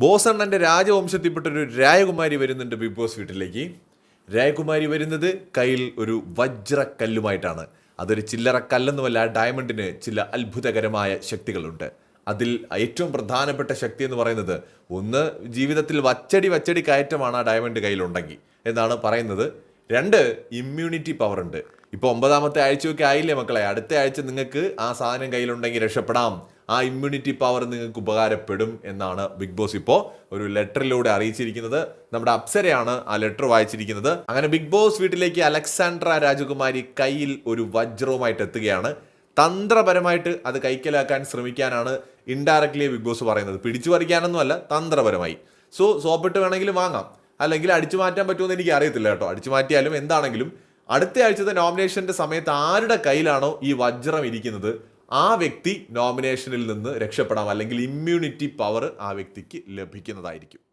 ബോസണ്ണന്റെ രാജവംശത്തിൽപ്പെട്ട ഒരു രാജകുമാരി വരുന്നുണ്ട് ബിഗ് ബോസ് വീട്ടിലേക്ക്. രാജകുമാരി വരുന്നത് കയ്യിൽ ഒരു വജ്രക്കല്ലുമായിട്ടാണ്. അതൊരു ചില്ലറ കല്ലെന്നുമല്ല ഡയമണ്ടിന് ചില അത്ഭുതകരമായ ശക്തികളുണ്ട്. അതിൽ ഏറ്റവും പ്രധാനപ്പെട്ട ശക്തി എന്ന് പറയുന്നത് ഒന്ന് ജീവിതത്തിൽ വച്ചടി വച്ചടി കയറ്റമാണ് ആ ഡയമണ്ട് കയ്യിലുണ്ടെങ്കിൽ എന്നാണ് പറയുന്നത്. രണ്ട് ഇമ്മ്യൂണിറ്റി പവർ ഉണ്ട്. ഇപ്പോൾ ഒമ്പതാമത്തെ ആഴ്ചയൊക്കെ ആയില്ലേ മക്കളെ? അടുത്ത ആഴ്ച നിങ്ങൾക്ക് ആ സാധനം കയ്യിലുണ്ടെങ്കിൽ രക്ഷപ്പെടാം. ആ ഇമ്മ്യൂണിറ്റി പവർ നിങ്ങൾക്ക് ഉപകാരപ്പെടും എന്നാണ് ബിഗ് ബോസ് ഇപ്പോൾ ഒരു ലെറ്ററിലൂടെ അറിയിച്ചിരിക്കുന്നത്. നമ്മുടെ അപ്സരയാണ് ആ ലെറ്റർ വായിച്ചിരിക്കുന്നത്. അങ്ങനെ ബിഗ് ബോസ് വീട്ടിലേക്ക് അലക്സാണ്ട്ര രാജകുമാരി കയ്യിൽ ഒരു വജ്രവുമായിട്ട് എത്തുകയാണ്. തന്ത്രപരമായിട്ട് അത് കൈക്കലാക്കാൻ ശ്രമിക്കാനാണ് ഇൻഡയറക്ട്ലി ബിഗ് ബോസ് പറയുന്നത്. പിടിച്ചു പറിക്കാനൊന്നുമല്ല തന്ത്രപരമായി. സോ സോപ്പിട്ട് വേണമെങ്കിലും വാങ്ങാം. അല്ലെങ്കിൽ അടിച്ചു മാറ്റാൻ പറ്റുമെന്ന് എനിക്ക് അറിയത്തില്ല കേട്ടോ. അടിച്ചു മാറ്റിയാലും എന്താണെങ്കിലും അടുത്ത ആഴ്ചത്തെ നോമിനേഷന്റെ സമയത്ത് ആരുടെ കയ്യിലാണോ ഈ വജ്രം ഇരിക്കുന്നത്? ആ വ്യക്തി നോമിനേഷനിൽ നിന്ന് രക്ഷപ്പെടാം അല്ലെങ്കിൽ ഇമ്മ്യൂണിറ്റി പവർ ആ വ്യക്തിക്ക് ലഭിക്കുന്നതായിരിക്കും.